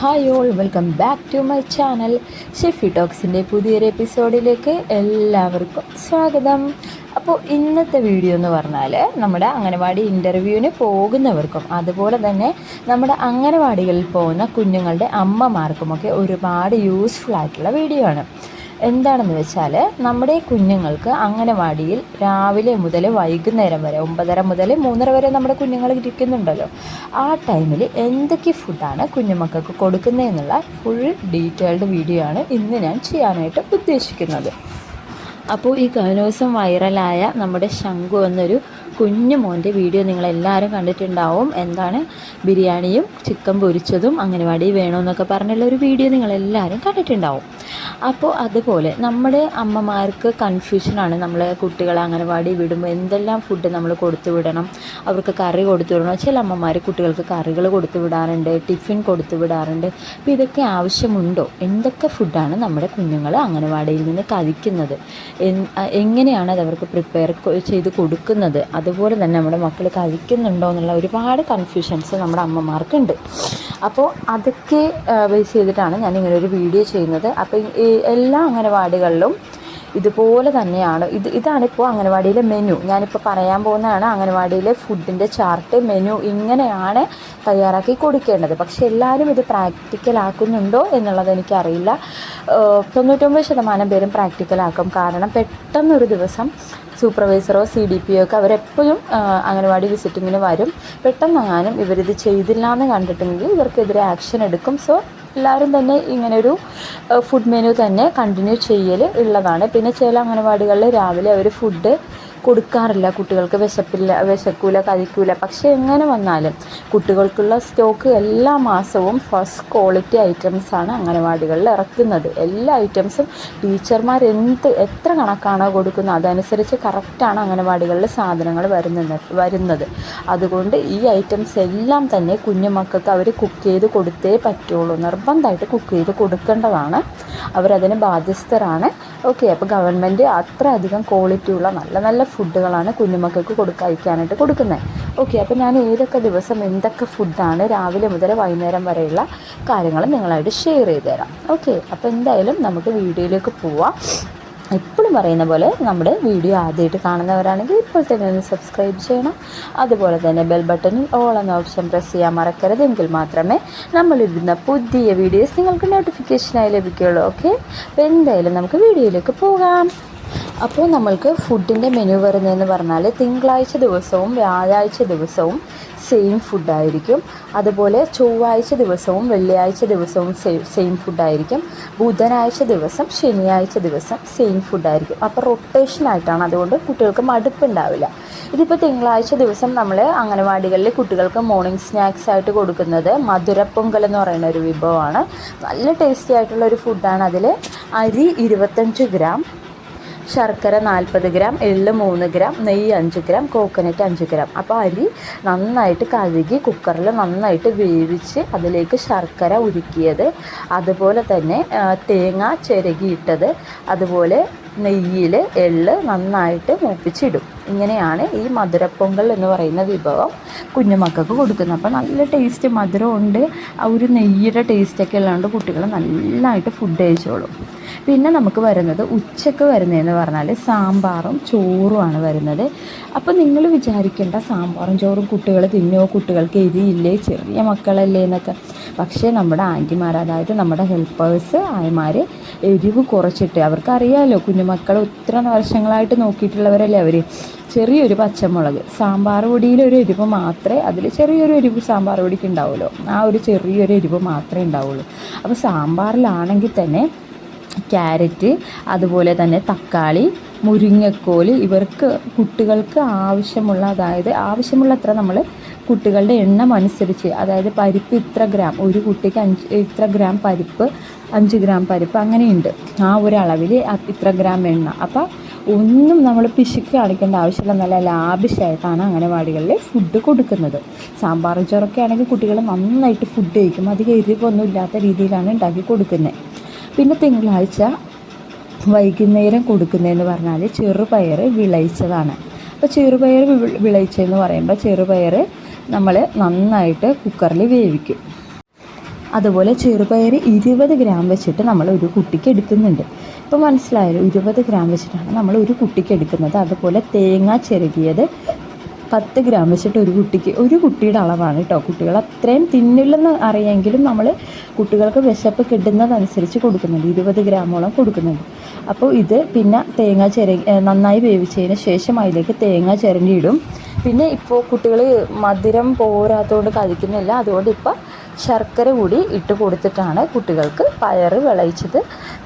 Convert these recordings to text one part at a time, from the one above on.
Hi all welcome back to my channel. Shefi ടോക്സിന്റെ പുതിയൊരു എപ്പിസോഡിലേക്ക് എല്ലാവർക്കും സ്വാഗതം. അപ്പോൾ ഇന്നത്തെ വീഡിയോ എന്ന് പറഞ്ഞാൽ നമ്മുടെ അംഗനവാടി ഇന്റർവ്യൂവിന് പോകുന്നവർക്കും അതുപോലെ തന്നെ നമ്മുടെ അംഗനവാടികളിൽ പോകുന്ന കുഞ്ഞുങ്ങളുടെ അമ്മമാർക്കുമൊക്കെ ഒരുപാട് യൂസ്ഫുൾ ആയിട്ടുള്ള വീഡിയോ ആണ്. എന്താണെന്ന് വെച്ചാൽ നമ്മുടെ കുഞ്ഞുങ്ങൾക്ക് അംഗനവാടിയിൽ രാവിലെ മുതൽ വൈകുന്നേരം വരെ ഒമ്പതര മുതൽ മൂന്നര വരെ നമ്മുടെ കുഞ്ഞുങ്ങൾ ഇരിക്കുന്നുണ്ടല്ലോ. ആ ടൈമിൽ എന്തൊക്കെ ഫുഡാണ് കുഞ്ഞുമക്കൾക്ക് കൊടുക്കുന്നതെന്നുള്ള ഫുൾ ഡീറ്റെയിൽഡ് വീഡിയോ ആണ് ഇന്ന് ഞാൻ ചെയ്യാനായിട്ട് ഉദ്ദേശിക്കുന്നത്. അപ്പോൾ ഈ കഴിഞ്ഞ ദിവസം വൈറലായ നമ്മുടെ ശംഖു എന്നൊരു കുഞ്ഞു മോന്റെ വീഡിയോ നിങ്ങളെല്ലാവരും കണ്ടിട്ടുണ്ടാവും. എന്താണ്? ബിരിയാണിയും ചിക്കൻ പൊരിച്ചതും അംഗനവാടി വേണമെന്നൊക്കെ പറഞ്ഞുള്ള ഒരു വീഡിയോ നിങ്ങളെല്ലാവരും കണ്ടിട്ടുണ്ടാവും. അപ്പോൾ അതുപോലെ നമ്മുടെ അമ്മമാർക്ക് കൺഫ്യൂഷനാണ് നമ്മൾ കുട്ടികളെ അംഗനവാടി വിടുമ്പോൾ എന്തെല്ലാം ഫുഡ് നമ്മൾ കൊടുത്തു വിടണം? അവർക്ക് കറി കൊടുത്തു വിടണം? ചില അമ്മമാർ കുട്ടികൾക്ക് കറികൾ കൊടുത്തു വിടാറുണ്ട് ടിഫിൻ കൊടുത്തു വിടാറുണ്ട്. അപ്പോൾ ഇതൊക്കെ ആവശ്യമുണ്ടോ? എന്തൊക്കെ ഫുഡാണ് നമ്മുടെ കുഞ്ഞുങ്ങൾ അംഗനവാടിയിൽ നിന്ന് കഴിക്കുന്നത്? എങ്ങനെയാണ് അത് അവർക്ക് പ്രിപ്പയർ ചെയ്ത് കൊടുക്കുന്നത്? അതുപോലെ തന്നെ നമ്മുടെ മക്കൾ കഴിക്കുന്നുണ്ടോ എന്നുള്ള ഒരുപാട് കൺഫ്യൂഷൻസ് നമ്മുടെ അമ്മമാർക്കുണ്ട്. അപ്പോൾ അതൊക്കെ ബേസ് ചെയ്തിട്ടാണ് ഞാൻ ഇങ്ങനെ ഒരു വീഡിയോ ചെയ്യുന്നത്. അപ്പോൾ ഈ എല്ലാ അംഗനവാടികളിലും ഇതുപോലെ തന്നെയാണ്. ഇത് ഇതാണിപ്പോൾ അംഗനവാടിയിലെ മെനു ഞാനിപ്പോൾ പറയാൻ പോകുന്നതാണ് അംഗനവാടിയിലെ ഫുഡിന്റെ ചാർട്ട് മെനു ഇങ്ങനെയാണ് തയ്യാറാക്കി കൊടുക്കേണ്ടത്. പക്ഷെ എല്ലാവരും ഇത് പ്രാക്ടിക്കലാക്കുന്നുണ്ടോ എന്നുള്ളത് എനിക്കറിയില്ല. തൊണ്ണൂറ്റൊമ്പത് ശതമാനം പേരും പ്രാക്ടിക്കലാക്കും കാരണം പെട്ടെന്നൊരു ദിവസം സൂപ്പർവൈസറോ സി ഡി പിയോ ഒക്കെ അവരെപ്പോഴും അംഗനവാടി വിസിറ്റിങ്ങിന് വരും. പെട്ടെന്നെങ്ങാനും ഇവരിത് ചെയ്തില്ല എന്ന് കണ്ടിട്ടുണ്ടെങ്കിൽ ഇവർക്കെതിരെ ആക്ഷൻ എടുക്കും. സോ എല്ലാവരും തന്നെ ഇങ്ങനൊരു ഫുഡ് മെനു തന്നെ കണ്ടിന്യൂ ചെയ്യൽ ഉള്ളതാണ്. പിന്നെ ചില അംഗനവാടികളിൽ രാവിലെ അവർ ഫുഡ് കൊടുക്കാറില്ല. കുട്ടികൾക്ക് വിശപ്പില്ല വിശക്കൂല കഴിക്കൂല. പക്ഷേ എങ്ങനെ വന്നാലും കുട്ടികൾക്കുള്ള സ്റ്റോക്ക് എല്ലാ മാസവും ഫസ്റ്റ് ക്വാളിറ്റി ഐറ്റംസാണ് അംഗനവാടികളിൽ ഇറക്കുന്നത്. എല്ലാ ഐറ്റംസും ടീച്ചർമാർ എന്ത് എത്ര കണക്കാണോ കൊടുക്കുന്നത് അതനുസരിച്ച് കറക്റ്റാണ് അംഗനവാടികളിൽ സാധനങ്ങൾ വരുന്നത് വരുന്നത്. അതുകൊണ്ട് ഈ ഐറ്റംസ് എല്ലാം തന്നെ കുഞ്ഞുമക്കൾക്ക് അവർ കുക്ക് ചെയ്ത് കൊടുത്തേ പറ്റുള്ളൂ. നിർബന്ധമായിട്ട് കുക്ക് ചെയ്ത് കൊടുക്കേണ്ടതാണ്. അവരതിന് ബാധ്യസ്ഥരാണ്. ഓക്കെ അപ്പോൾ ഗവൺമെന്റ് അത്ര അധികം ക്വാളിറ്റിയുള്ള നല്ല നല്ല ഫുഡുകളാണ് കുഞ്ഞുമക്കൾക്ക് കൊടുക്കുക കഴിക്കാനായിട്ട് കൊടുക്കുന്നത് ഓക്കെ അപ്പോൾ ഞാൻ ഏതൊക്കെ ദിവസം എന്തൊക്കെ ഫുഡാണ് രാവിലെ മുതൽ വൈകുന്നേരം വരെയുള്ള കാര്യങ്ങൾ നിങ്ങളായിട്ട് ഷെയർ ചെയ്ത് തരാം. ഓക്കെ അപ്പോൾ എന്തായാലും നമുക്ക് വീഡിയോയിലേക്ക് പോവാം. എപ്പോഴും പറയുന്ന പോലെ നമ്മുടെ വീഡിയോ ആദ്യമായിട്ട് കാണുന്നവരാണെങ്കിൽ ഇപ്പോൾ തന്നെ ഒന്ന് സബ്സ്ക്രൈബ് ചെയ്യണം. അതുപോലെ തന്നെ ബെൽ ബട്ടണിൽ ഓൾ എന്ന ഓപ്ഷൻ പ്രസ് ചെയ്യാൻ മറക്കരുത്. എങ്കിൽ മാത്രമേ നമ്മളിടുന്ന പുതിയ വീഡിയോസ് നിങ്ങൾക്ക് നോട്ടിഫിക്കേഷനായി ലഭിക്കുകയുള്ളൂ. ഓക്കെ അപ്പോൾ എന്തായാലും നമുക്ക് വീഡിയോയിലേക്ക് പോകാം. അപ്പോൾ നമ്മൾക്ക് ഫുഡിന്റെ മെനു വരുന്നതെന്ന് പറഞ്ഞാൽ തിങ്കളാഴ്ച ദിവസവും വ്യാഴാഴ്ച ദിവസവും സെയിം ഫുഡായിരിക്കും അതുപോലെ ചൊവ്വാഴ്ച ദിവസവും വെള്ളിയാഴ്ച ദിവസവും സെയിം ഫുഡായിരിക്കും ബുധനാഴ്ച ദിവസം ശനിയാഴ്ച ദിവസം സെയിം ഫുഡായിരിക്കും അപ്പോൾ റൊട്ടേഷനായിട്ടാണ് അതുകൊണ്ട് കുട്ടികൾക്ക് മടുപ്പുണ്ടാവില്ല ഇതിപ്പോൾ തിങ്കളാഴ്ച ദിവസം നമ്മൾ അംഗനവാടികളിൽ കുട്ടികൾക്ക് മോർണിംഗ് സ്നാക്സ് ആയിട്ട് കൊടുക്കുന്നത് മധുരപ്പൊങ്കൽ എന്ന് പറയുന്ന ഒരു വിഭവമാണ്. നല്ല ടേസ്റ്റി ആയിട്ടുള്ള ഒരു ഫുഡാണ് അതിൽ അരി ഇരുപത്തഞ്ച് ഗ്രാം ശർക്കര നാൽപ്പത് ഗ്രാം എള്ള് മൂന്ന് ഗ്രാം നെയ്യ് അഞ്ച് ഗ്രാം കോക്കനട്ട് അഞ്ച് ഗ്രാം. അപ്പോൾ അരി നന്നായിട്ട് കഴുകി കുക്കറിൽ നന്നായിട്ട് വേവിച്ച് അതിലേക്ക് ശർക്കര ഉരുക്കിയത്. അതുപോലെ തന്നെ തേങ്ങ ചിരകിയിട്ടത്. അതുപോലെ നെയ്യിൽ എള്ള് നന്നായിട്ട് മൂപ്പിച്ചിടും. ഇങ്ങനെയാണ് ഈ മധുരപ്പൊങ്കൽ എന്ന് പറയുന്ന വിഭവം കുഞ്ഞുമക്കൾക്ക് കൊടുക്കുന്നത്. അപ്പോൾ നല്ല ടേസ്റ്റ് മധുരമുണ്ട്. ആ ഒരു നെയ്യുടെ ടേസ്റ്റൊക്കെ ഉള്ളതുകൊണ്ട് കുട്ടികൾ നന്നായിട്ട് ഫുഡ് കഴിച്ചോളും. പിന്നെ നമുക്ക് വരുന്നത് ഉച്ചയ്ക്ക് വരുന്നതെന്ന് പറഞ്ഞാൽ സാമ്പാറും ചോറുമാണ് വരുന്നത്. അപ്പോൾ നിങ്ങൾ വിചാരിക്കേണ്ട സാമ്പാറും ചോറും കുട്ടികൾ തിന്നോ? കുട്ടികൾക്ക് എരിയില്ലേ? ചെറിയ മക്കളല്ലേ എന്നൊക്കെ. പക്ഷേ നമ്മുടെ ആന്റിമാർ അതായത് നമ്മുടെ ഹെൽപ്പേഴ്സ് ആയമാർ എരിവ് കുറച്ചിട്ട് അവർക്കറിയാമല്ലോ കുഞ്ഞുമക്കൾ ഇത്ര വർഷങ്ങളായിട്ട് നോക്കിയിട്ടുള്ളവരല്ലേ അവർ ചെറിയൊരു പച്ചമുളക്. സാമ്പാർ പൊടിയിൽ ഒരു എരിവ് മാത്രമേ അതിൽ ചെറിയൊരു എരിവ് സാമ്പാർ പൊടിക്ക് ഉണ്ടാവുമല്ലോ ആ ഒരു ചെറിയൊരു എരിവ് മാത്രമേ ഉണ്ടാവുള്ളൂ. അപ്പോൾ സാമ്പാറിലാണെങ്കിൽ തന്നെ ക്യാരറ്റ് അതുപോലെ തന്നെ തക്കാളി മുരിങ്ങക്കോൽ ഇവർക്ക് കുട്ടികൾക്ക് ആവശ്യമുള്ള അതായത് ആവശ്യമുള്ളത്ര നമ്മൾ കുട്ടികളുടെ എണ്ണം അനുസരിച്ച് അതായത് പരിപ്പ് ഇത്ര ഗ്രാം ഒരു കുട്ടിക്ക് അഞ്ച് ഇത്ര ഗ്രാം പരിപ്പ് അഞ്ച് ഗ്രാം പരിപ്പ് അങ്ങനെയുണ്ട്. ആ ഒരു അളവിൽ ഇത്ര ഗ്രാം എണ്ണ. അപ്പോൾ ഒന്നും നമ്മൾ പിശുക്ക് കാണിക്കേണ്ട ആവശ്യമില്ല. നല്ല ലാഭിഷായിട്ടാണ് അംഗനവാടികളിൽ ഫുഡ് കൊടുക്കുന്നത്. സാമ്പാർ ചോറൊക്കെ ആണെങ്കിൽ കുട്ടികൾ നന്നായിട്ട് ഫുഡ് കഴിക്കും. അധികം എരിവൊന്നും ഇല്ലാത്ത രീതിയിലാണ് ഉണ്ടാക്കി കൊടുക്കുന്നത് പിന്നെ തിങ്കളാഴ്ച വൈകുന്നേരം കൊടുക്കുന്നതെന്ന് പറഞ്ഞാൽ ചെറുപയർ വിളയിച്ചതാണ്. അപ്പോൾ ചെറുപയർ വിളയിച്ചതെന്ന് പറയുമ്പോൾ ചെറുപയർ നമ്മൾ നന്നായിട്ട് കുക്കറിൽ വേവിക്കും. അതുപോലെ ചെറുപയർ ഇരുപത് ഗ്രാം വെച്ചിട്ട് നമ്മൾ ഒരു കുട്ടിക്ക് എടുക്കുന്നുണ്ട്. ഇപ്പോൾ മനസ്സിലായല്ലോ ഇരുപത് ഗ്രാം വെച്ചിട്ടാണ് നമ്മൾ ഒരു കുട്ടിക്ക് എടുക്കുന്നത്. അതുപോലെ തേങ്ങ ചെറുകിയത് പത്ത് ഗ്രാം വെച്ചിട്ട് ഒരു കുട്ടിക്ക് ഒരു കുട്ടിയുടെ അളവാണ് കേട്ടോ കുട്ടികൾ അത്രയും തിന്നില്ലെന്ന് അറിയാമെങ്കിലും നമ്മൾ കുട്ടികൾക്ക് വിശപ്പ് കിട്ടുന്നതനുസരിച്ച് കൊടുക്കുന്നുണ്ട്. ഇരുപത് ഗ്രാമോളം കൊടുക്കുന്നുണ്ട്. അപ്പോൾ ഇത് പിന്നെ തേങ്ങ ചിരകി നന്നായി വേവിച്ചതിന് ശേഷം അതിലേക്ക് തേങ്ങ ചിരണ്ടിയിടും. പിന്നെ ഇപ്പോൾ കുട്ടികൾ മധുരം പോരാത്തതുകൊണ്ട് കഴിക്കുന്നില്ല. അതുകൊണ്ട് ഇപ്പോൾ ശർക്കര കൂടി ഇട്ട് കൊടുത്തിട്ടാണ് കുട്ടികൾക്ക് പയർ വിളയിച്ചത്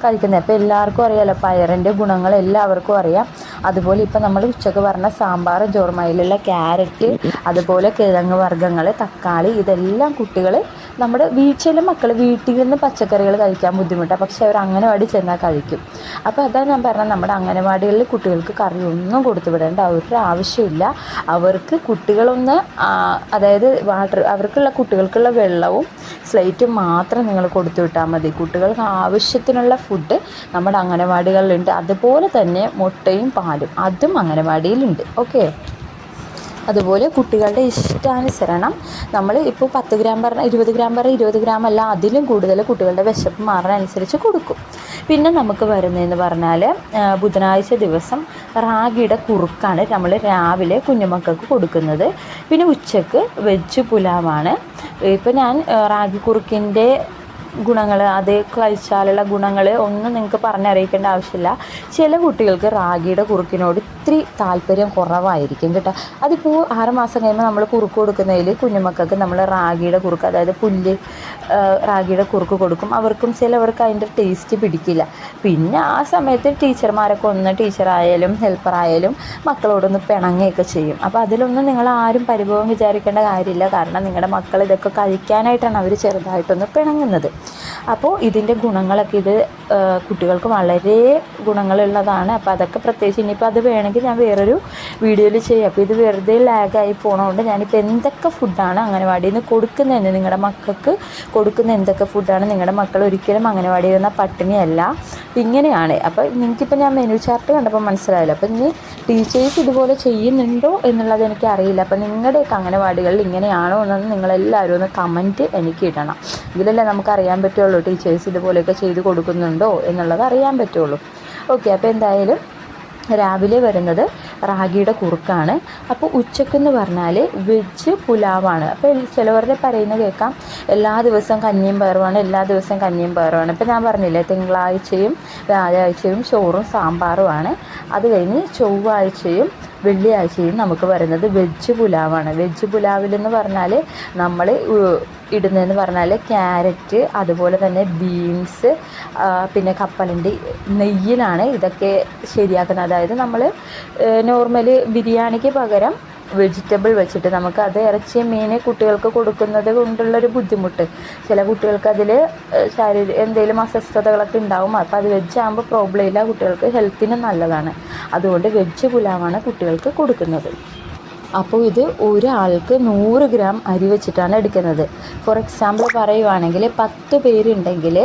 കഴിക്കുന്നത്. അപ്പോൾ എല്ലാവർക്കും അറിയാമല്ലോ പയറിന്റെ ഗുണങ്ങൾ എല്ലാവർക്കും അറിയാം. അതുപോലെ ഇപ്പം നമ്മൾ ഉച്ചയ്ക്ക് പറഞ്ഞ സാമ്പാർ ചോർമയിലുള്ള ക്യാരറ്റ് അതുപോലെ കിഴങ്ങ് വർഗങ്ങൾ തക്കാളി ഇതെല്ലാം കുട്ടികൾ നമ്മുടെ വീട്ടിലെ മക്കൾ വീട്ടിൽ നിന്ന് പച്ചക്കറികൾ കഴിക്കാൻ ബുദ്ധിമുട്ടാണ് പക്ഷേ അവർ അംഗനവാടി ചെന്നാൽ കഴിക്കും. അപ്പോൾ അതാണ് ഞാൻ പറഞ്ഞത്. നമ്മുടെ അംഗനവാടികളിൽ കുട്ടികൾക്ക് കറിയൊന്നും കൊടുത്തു വിടേണ്ട അവരുടെ ആവശ്യമില്ല അവർക്ക് കുട്ടികളൊന്ന് അതായത് വാട്ടർ അവർക്കുള്ള കുട്ടികൾക്കുള്ള വെള്ളവും സ്ലേറ്റും മാത്രം നിങ്ങൾ കൊടുത്തു വിട്ടാൽ മതി. കുട്ടികൾക്ക് ആവശ്യത്തിനുള്ള ഫുഡ് നമ്മുടെ അംഗനവാടികളിലുണ്ട്. അതുപോലെ തന്നെ മുട്ടയും പാലും. അതും അംഗനവാടിയിലുണ്ട്. ഓക്കെ? അതുപോലെ കുട്ടികളുടെ ഇഷ്ടാനുസരണം. നമ്മൾ ഇപ്പോൾ പത്ത് ഗ്രാം പറഞ്ഞ ഇരുപത് ഗ്രാം പറഞ്ഞ ഇരുപത് ഗ്രാം അല്ല അതിലും കൂടുതൽ കുട്ടികളുടെ വിശപ്പ് മാറുന്നതനുസരിച്ച് കൊടുക്കും. പിന്നെ നമുക്ക് വരുന്നതെന്ന് പറഞ്ഞാൽ ബുധനാഴ്ച ദിവസം റാഗിയുടെ കുറുക്കാണ് നമ്മൾ രാവിലെ കുഞ്ഞുമക്കൾക്ക് കൊടുക്കുന്നത്. പിന്നെ ഉച്ചയ്ക്ക് വെജ് പുലാവാണ്. ഇപ്പോൾ ഞാൻ റാഗി കുറുക്കിന്റെ ഗുണങ്ങൾ അത് കഴിച്ചാലുള്ള ഗുണങ്ങൾ ഒന്നും നിങ്ങൾക്ക് പറഞ്ഞറിയിക്കേണ്ട ആവശ്യമില്ല. ചില കുട്ടികൾക്ക് റാഗിയുടെ കുറുക്കിനോട് ഇത്തിരി താല്പര്യം കുറവായിരിക്കും കേട്ടോ. അതിപ്പോൾ ആറുമാസം കഴിയുമ്പോൾ നമ്മൾ കുറുക്ക് കൊടുക്കുന്നതിൽ കുഞ്ഞുമക്കൾക്ക് നമ്മൾ റാഗിയുടെ കുറുക്ക് അതായത് പുല്ല് റാഗിയുടെ കുറുക്ക് കൊടുക്കും. അവർക്കും ചിലവർക്ക് അതിന്റെ ടേസ്റ്റ് പിടിക്കില്ല. പിന്നെ ആ സമയത്ത് ടീച്ചർമാരൊക്കെ ഒന്ന് ടീച്ചറായാലും ഹെൽപ്പറായാലും മക്കളോടൊന്ന് പിണങ്ങുകയൊക്കെ ചെയ്യും. അപ്പോൾ അതിലൊന്നും നിങ്ങൾ ആരും പരിഭവം വിചാരിക്കേണ്ട കാര്യമില്ല. കാരണം നിങ്ങളുടെ മക്കൾ ഇതൊക്കെ കഴിക്കാനായിട്ടാണ് അവർ ചെറുതായിട്ടൊന്ന് പിണങ്ങുന്നത്. അപ്പോൾ ഇതിന്റെ ഗുണങ്ങളൊക്കെ ഇത് കുട്ടികൾക്ക് വളരെ ഗുണങ്ങളുള്ളതാണ്. അപ്പോൾ അതൊക്കെ പ്രത്യേകിച്ച് ഇനിയിപ്പോൾ അത് വേണമെങ്കിൽ ഞാൻ വേറൊരു വീഡിയോയിൽ ചെയ്യാം. അപ്പോൾ ഇത് വെറുതെ ലാഗായി പോകണതുകൊണ്ട് ഞാനിപ്പോൾ എന്തൊക്കെ ഫുഡാണ് അംഗനവാടിയിൽ നിന്ന് കൊടുക്കുന്നതെന്ന് നിങ്ങളുടെ മക്കൾക്ക് കൊടുക്കുന്ന എന്തൊക്കെ ഫുഡാണ് നിങ്ങളുടെ മക്കൾ ഒരിക്കലും അംഗനവാടിയിൽ നിന്ന പട്ടിണിയല്ല ഇങ്ങനെയാണ്. അപ്പോൾ നിങ്ങൾക്കിപ്പോൾ ഞാൻ മെനു ചാർട്ട് കണ്ടപ്പോൾ മനസ്സിലായല്ലോ. അപ്പോൾ ഇനി ടീച്ചേഴ്സ് ഇതുപോലെ ചെയ്യുന്നുണ്ടോ എന്നുള്ളത് എനിക്ക് അറിയില്ല അപ്പോൾ നിങ്ങളുടെയൊക്കെ അംഗനവാടികളിൽ ഇങ്ങനെയാണോ എന്നൊന്ന് നിങ്ങളെല്ലാവരും ഒന്ന് കമന്റ് എനിക്ക് ഇടണം. ഇതിലല്ലേ നമുക്ക് അറിയാൻ പറ്റുള്ളൂ? ടീച്ചേഴ്സ് ഇതുപോലെയൊക്കെ ചെയ്ത് കൊടുക്കുന്നുണ്ടോ എന്നുള്ളത് അറിയാൻ പറ്റുള്ളൂ. ഓക്കെ അപ്പോൾ എന്തായാലും രാവിലെ വരുന്നത് റാഗിയുടെ കുറുക്കാണ്. അപ്പോൾ ഉച്ചക്കെന്ന് പറഞ്ഞാൽ വെജ് പുലാവാണ്. അപ്പോൾ ചിലവരുടെ പറയുന്നത് കേൾക്കാം. എല്ലാ ദിവസവും കഞ്ഞിയും പയറുമാണ് എല്ലാ ദിവസവും കഞ്ഞിയും പയറുമാണ്. ഇപ്പോൾ ഞാൻ പറഞ്ഞില്ലേ തിങ്കളാഴ്ചയും വ്യാഴാഴ്ചയും ചോറും സാമ്പാറുമാണ് അത് കഴിഞ്ഞ് ചൊവ്വാഴ്ചയും വെള്ളിയാഴ്ചയും നമുക്ക് വരുന്നത് വെജ് പുലാവാണ്. വെജ് പുലാവിലെന്ന് പറഞ്ഞാൽ നമ്മൾ ഇടുന്നതെന്ന് പറഞ്ഞാൽ ക്യാരറ്റ് അതുപോലെ തന്നെ ബീൻസ് പിന്നെ കപ്പലണ്ടി നെയ്യിലാണ് ഇതൊക്കെ ശരിയാക്കുന്നത്. അതായത് നമ്മൾ നോർമലി ബിരിയാണിക്ക് പകരം വെജിറ്റബിൾ വെച്ചിട്ട് നമുക്ക് അത് ഇറച്ചി മീൻ കുട്ടികൾക്ക് കൊടുക്കുന്നത് കൊണ്ടുള്ളൊരു ബുദ്ധിമുട്ട്. ചില കുട്ടികൾക്ക് അതിൽ ശാരീരിക എന്തെങ്കിലും അസ്വസ്ഥതകളൊക്കെ ഉണ്ടാവും. അപ്പോൾ അത് വെജ് ആകുമ്പോൾ പ്രോബ്ലം ഇല്ല. കുട്ടികൾക്ക് ഹെൽത്തിന് നല്ലതാണ്. അതുകൊണ്ട് വെജ് പുലാവാണ് കുട്ടികൾക്ക് കൊടുക്കുന്നത്. അപ്പോൾ ഇത് ഒരാൾക്ക് നൂറ് ഗ്രാം അരി വെച്ചിട്ടാണ് എടുക്കുന്നത്. ഫോർ എക്സാമ്പിൾ പറയുവാണെങ്കിൽ പത്ത് പേരുണ്ടെങ്കിൽ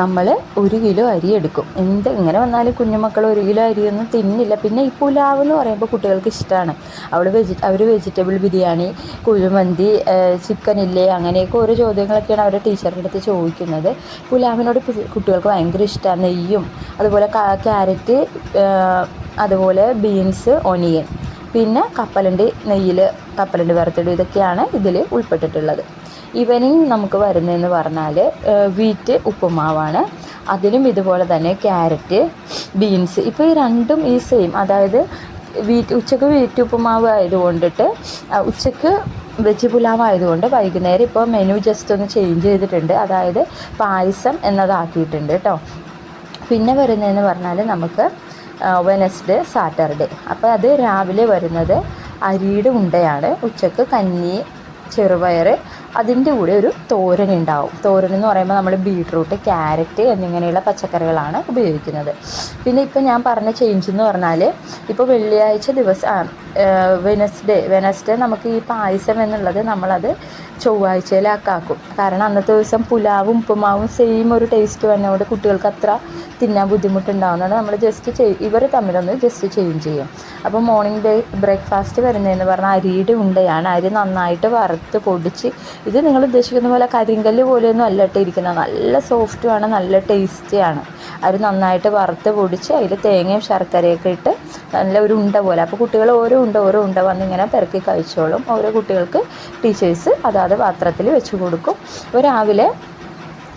നമ്മൾ ഒരു കിലോ അരി എടുക്കും. എന്ത് ഇങ്ങനെ വന്നാലും കുഞ്ഞുമക്കൾ ഒരു കിലോ അരിയൊന്നും തിന്നില്ല. പിന്നെ ഈ പുലാവ് എന്ന് പറയുമ്പോൾ കുട്ടികൾക്ക് ഇഷ്ടമാണ്. അവൾ വെജി അവർ വെജിറ്റബിൾ ബിരിയാണി കുഴിമന്തി ചിക്കൻ ഇല്ലേ അങ്ങനെയൊക്കെ ഓരോ ചോദ്യങ്ങളൊക്കെയാണ് അവരുടെ ടീച്ചറിന്റെ അടുത്ത് ചോദിക്കുന്നത്. പുലാവിനോട് കുട്ടികൾക്ക് ഭയങ്കര ഇഷ്ടമാണ്. നെയ്യും അതുപോലെ ക്യാരറ്റ് അതുപോലെ ബീൻസ് ഒനിയൻ. പിന്നെ കപ്പലണ്ടി നെയ്യിൽ കപ്പലണ്ടി വറുത്തിടും. ഇതൊക്കെയാണ് ഇതിൽ ഉൾപ്പെട്ടിട്ടുള്ളത്. ഈവനിങ് നമുക്ക് വരുന്നതെന്ന് പറഞ്ഞാൽ വീറ്റ് ഉപ്പുമാവാണ്. അതിലും ഇതുപോലെ തന്നെ ക്യാരറ്റ് ബീൻസ്. ഇപ്പോൾ ഈ രണ്ടും ഈ സെയിം. അതായത് വീറ്റ് ഉച്ചയ്ക്ക് വീറ്റ് ഉപ്പുമാവ് ആയതുകൊണ്ടിട്ട് ഉച്ചയ്ക്ക് വെജ് പുലാവ് ആയതുകൊണ്ട് വൈകുന്നേരം ഇപ്പോൾ മെനു ജസ്റ്റ് ഒന്ന് ചേഞ്ച് ചെയ്തിട്ടുണ്ട്. അതായത് പായസം എന്നതാക്കിയിട്ടുണ്ട് കേട്ടോ പിന്നെ വരുന്നതെന്ന് പറഞ്ഞാൽ നമുക്ക് വെനസ്ഡേ സാറ്റർഡേ അപ്പോൾ അത് രാവിലെ വരുന്നത് അരിയുടെ ഉണ്ടയാണ്. ഉച്ചയ്ക്ക് കഞ്ഞി ചെറുപയർ അതിന്റെ കൂടെ ഒരു തോരൻ ഉണ്ടാവും. തോരൻ എന്ന് പറയുമ്പോൾ നമ്മൾ ബീട്രൂട്ട് ക്യാരറ്റ് എന്നിങ്ങനെയുള്ള പച്ചക്കറികളാണ് ഉപയോഗിക്കുന്നത്. പിന്നെ ഇപ്പോൾ ഞാൻ പറഞ്ഞ ചേഞ്ച് എന്ന് പറഞ്ഞാൽ ഇപ്പോൾ വെള്ളിയാഴ്ച ദിവസം വെനസ്ഡേ വെനസ്ഡേ നമുക്ക് ഈ പായസം എന്നുള്ളത് നമ്മളത് ചൊവ്വാഴ്ചയിലാക്കാക്കും. കാരണം അന്നത്തെ ദിവസം പുലാവും ഉപ്പുമാവും സെയിം ഒരു ടേസ്റ്റ് വന്നതുകൊണ്ട് കുട്ടികൾക്ക് അത്ര തിന്നാൻ ബുദ്ധിമുട്ടുണ്ടാകുന്നതാണ് നമ്മൾ ജസ്റ്റ് ചെയ് ഇവർ തമ്മിലൊന്ന് ജസ്റ്റ് ചേഞ്ച് ചെയ്യും. അപ്പോൾ മോർണിംഗ് ബ്രേ ബ്രേക്ക്ഫാസ്റ്റ് വരുന്നതെന്ന് പറഞ്ഞാൽ അരിയുടെ ഉണ്ടയാണ്. അരി നന്നായിട്ട് വറുത്ത് പൊടിച്ച് ഇത് നിങ്ങൾ ഉദ്ദേശിക്കുന്ന പോലെ കരിങ്കല്ല് പോലെയൊന്നും അല്ല ഇട്ടിരിക്കുന്നത് നല്ല സോഫ്റ്റുമാണ് നല്ല ടേസ്റ്റിയാണ് അരി നന്നായിട്ട് വറുത്ത് പൊടിച്ച് അതിൽ തേങ്ങയും ശർക്കരയൊക്കെ ഇട്ട് നല്ല ഒരു ഉണ്ട പോലെ. അപ്പോൾ കുട്ടികൾ ഓരോ ഉണ്ട ഓരോ ഉണ്ട വന്നിങ്ങനെ പെറുക്കി കഴിച്ചോളും. ഓരോ കുട്ടികൾക്ക് ടീച്ചേഴ്സ് അതാത് പാത്രത്തിൽ വെച്ച് കൊടുക്കും. അപ്പോൾ രാവിലെ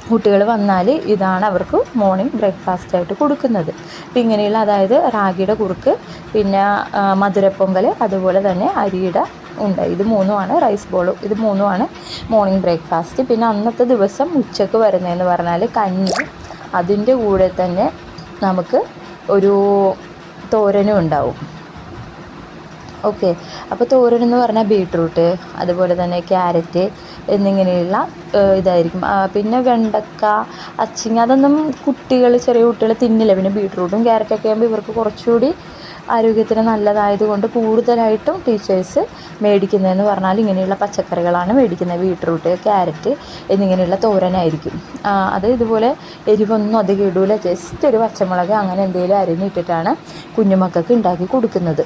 കുട്ടികൾ വന്നാൽ ഇതാണ് അവർക്ക് മോർണിംഗ് ബ്രേക്ക്ഫാസ്റ്റ് ആയിട്ട് കൊടുക്കുന്നത്. അപ്പം ഇങ്ങനെയുള്ള അതായത് റാഗിയുടെ കുറുക്ക് പിന്നെ മധുരപ്പൊങ്കൽ അതുപോലെ തന്നെ അരിയുടെ ഉണ്ട്. ഇത് മൂന്നുമാണ് റൈസ് ബോളും ഇത് മൂന്നുമാണ് മോർണിംഗ് ബ്രേക്ക്ഫാസ്റ്റ് പിന്നെ അന്നത്തെ ദിവസം ഉച്ചയ്ക്ക് വരുന്നതെന്ന് പറഞ്ഞാൽ കഞ്ഞി. അതിന്റെ കൂടെ തന്നെ നമുക്ക് ഒരു തോരനും ഉണ്ടാവും. ഓക്കെ. അപ്പോൾ തോരൻ എന്ന് പറഞ്ഞാൽ ബീട്രൂട്ട് അതുപോലെ തന്നെ ക്യാരറ്റ് എന്നിങ്ങനെയുള്ള ഇതായിരിക്കും. പിന്നെ വെണ്ടക്ക അച്ചിങ്ങ അതൊന്നും കുട്ടികൾ ചെറിയ കുട്ടികൾ തിന്നില്ല. പിന്നെ ബീട്രൂട്ടും ക്യാരറ്റൊക്കെ ആകുമ്പോൾ ഇവർക്ക് കുറച്ചുകൂടി ആരോഗ്യത്തിന് നല്ലതായതുകൊണ്ട് കൂടുതലായിട്ടും ടീച്ചേഴ്സ് മേടിക്കുന്നതെന്ന് പറഞ്ഞാൽ ഇങ്ങനെയുള്ള പച്ചക്കറികളാണ് മേടിക്കുന്നത്. ബീട്രൂട്ട് ക്യാരറ്റ് എന്നിങ്ങനെയുള്ള തോരനായിരിക്കും. അത് ഇതുപോലെ എരിവൊന്നും അധികം ഇടൂല. ജസ്റ്റ് ഒരു പച്ചമുളക് അങ്ങനെ എന്തെങ്കിലും അരിഞ്ഞിട്ടിട്ടാണ് കുഞ്ഞുമക്കൾക്ക് ഉണ്ടാക്കി കൊടുക്കുന്നത്.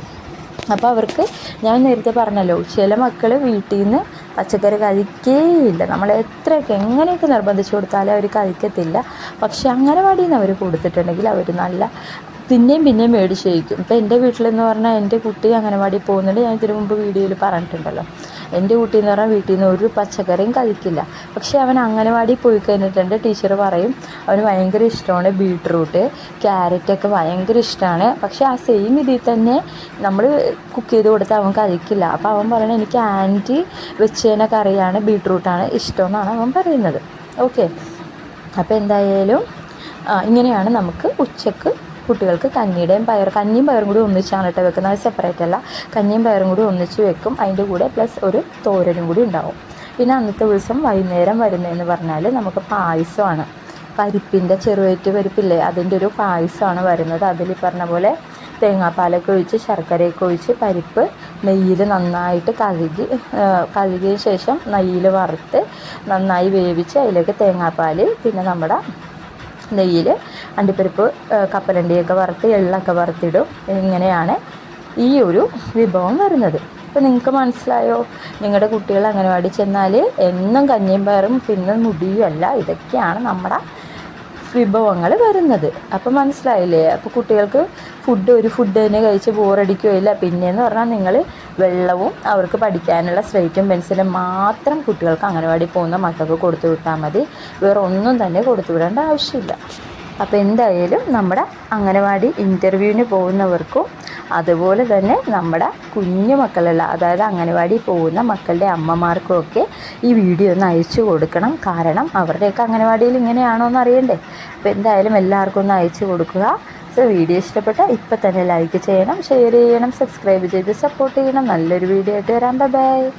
അപ്പോൾ അവർക്ക് ഞാൻ നേരത്തെ പറഞ്ഞല്ലോ ചില മക്കൾ വീട്ടിൽ നിന്ന് പച്ചക്കറി കഴിക്കേയില്ല. നമ്മൾ എത്രയൊക്കെ എങ്ങനെയൊക്കെ നിർബന്ധിച്ചു കൊടുത്താലും അവർ കഴിക്കത്തില്ല. പക്ഷെ അംഗനവാടിയിൽ നിന്ന് അവർ കൊടുത്തിട്ടുണ്ടെങ്കിൽ അവർ നല്ല പിന്നെയും പിന്നെയും മേടിച്ച് കഴിക്കും. ഇപ്പോൾ എന്റെ വീട്ടിലെന്ന് പറഞ്ഞാൽ എന്റെ കുട്ടി അംഗനവാടി പോകുന്നുണ്ട്. ഞാൻ ഇതിനു മുമ്പ് വീഡിയോയിൽ പറഞ്ഞിട്ടുണ്ടല്ലോ. എന്റെ കുട്ടി എന്ന് പറഞ്ഞാൽ വീട്ടിൽ നിന്ന് ഒരു പച്ചക്കറിയും കഴിക്കില്ല. പക്ഷേ അവൻ അംഗനവാടി പോയി കഴിഞ്ഞിട്ടുണ്ട് ടീച്ചർ പറയും അവന് ഭയങ്കര ഇഷ്ടമാണ് ബീട്രൂട്ട് ക്യാരറ്റൊക്കെ ഭയങ്കര ഇഷ്ടമാണ് പക്ഷേ ആ സെയിം ഇതിൽ തന്നെ നമ്മൾ കുക്ക് ചെയ്ത് കൊടുത്താൽ അവൻ കഴിക്കില്ല. അപ്പോൾ അവൻ പറയണത് എനിക്ക് ആന്റി വെച്ചതിനെ കറിയാണ് ബീട്രൂട്ടാണ് ഇഷ്ടമെന്നാണ് അവൻ പറയുന്നത്. ഓക്കെ. അപ്പോൾ എന്തായാലും ഇങ്ങനെയാണ് നമുക്ക് ഉച്ചയ്ക്ക് കുട്ടികൾക്ക് കഞ്ഞിയുടെയും പയർ കഞ്ഞിയും പയറും കൂടി ഒന്നിച്ചാണ് കേട്ടോ വെക്കുന്നത്. അത് സെപ്പറേറ്റ് അല്ല. കഞ്ഞിയും പയറും കൂടി ഒന്നിച്ച് വെക്കും. അതിന്റെ കൂടെ പ്ലസ് ഒരു തോരനും കൂടി ഉണ്ടാവും. പിന്നെ അന്നത്തെ ദിവസം വൈകുന്നേരം വരുന്നതെന്ന് പറഞ്ഞാൽ നമുക്ക് പായസമാണ്. പരിപ്പിന്റെ ചെറുവയറ്റ് പരിപ്പില്ലേ അതിന്റെ ഒരു പായസമാണ് വരുന്നത്. അതിൽ പറഞ്ഞ പോലെ തേങ്ങാപ്പാലൊക്കെ ഒഴിച്ച് ശർക്കരയൊക്കെ ഒഴിച്ച് പരിപ്പ് നെയ്യിൽ നന്നായിട്ട് കഴുകി കഴുകിയ ശേഷം നെയ്യിൽ വറുത്ത് നന്നായി വേവിച്ച് അതിലേക്ക് തേങ്ങാപ്പാൽ പിന്നെ നമ്മുടെ നെയ്യിൽ അണ്ടിപ്പരിപ്പ് കപ്പലണ്ടിയൊക്കെ വറുത്ത് എള്ളൊക്കെ വറുത്തിടും. ഇങ്ങനെയാണ് ഈ ഒരു വിഭവം വരുന്നത്. അപ്പോൾ നിങ്ങൾക്ക് മനസ്സിലായോ? നിങ്ങളുടെ കുട്ടികൾ അംഗനവാടി ചെന്നാൽ എന്നും കഞ്ഞിയും പയറും പിന്നെ മുടിയുമല്ല ഇതൊക്കെയാണ് നമ്മുടെ വിഭവങ്ങൾ വരുന്നത്. അപ്പം മനസ്സിലായില്ലേ? അപ്പോൾ കുട്ടികൾക്ക് ഫുഡ് ഒരു ഫുഡ് തന്നെ കഴിച്ച് ബോറടിക്കുകയില്ല പിന്നെയെന്ന് പറഞ്ഞാൽ നിങ്ങൾ വെള്ളവും അവർക്ക് പഠിക്കാനുള്ള സ്ലേറ്റും പെൻസിലും മാത്രം കുട്ടികൾക്ക് അംഗനവാടി പോകുന്ന മക്കൾക്ക് കൊടുത്തു വിട്ടാൽ മതി. വേറെ ഒന്നും തന്നെ കൊടുത്തു വിടേണ്ട ആവശ്യമില്ല. അപ്പോൾ എന്തായാലും നമ്മുടെ അംഗനവാടി ഇന്റർവ്യൂവിന് പോകുന്നവർക്കും അതുപോലെ തന്നെ നമ്മുടെ കുഞ്ഞു മക്കളുള്ള അതായത് അംഗനവാടി പോകുന്ന മക്കളുടെ അമ്മമാർക്കുമൊക്കെ ഈ വീഡിയോ ഒന്ന് അയച്ചു കൊടുക്കണം. കാരണം അവരുടെയൊക്കെ അംഗനവാടിയിൽ ഇങ്ങനെയാണോ എന്ന് അറിയണ്ടേ? അപ്പോൾ എന്തായാലും എല്ലാവർക്കും ഒന്ന് അയച്ചു കൊടുക്കുക. സോ വീഡിയോ ഇഷ്ടപ്പെട്ടാൽ ഇപ്പം തന്നെ ലൈക്ക് ചെയ്യണം ഷെയർ ചെയ്യണം സബ്സ്ക്രൈബ് ചെയ്ത് സപ്പോർട്ട് ചെയ്യണം. നല്ലൊരു വീഡിയോ ആയിട്ട് വരാം. ബൈ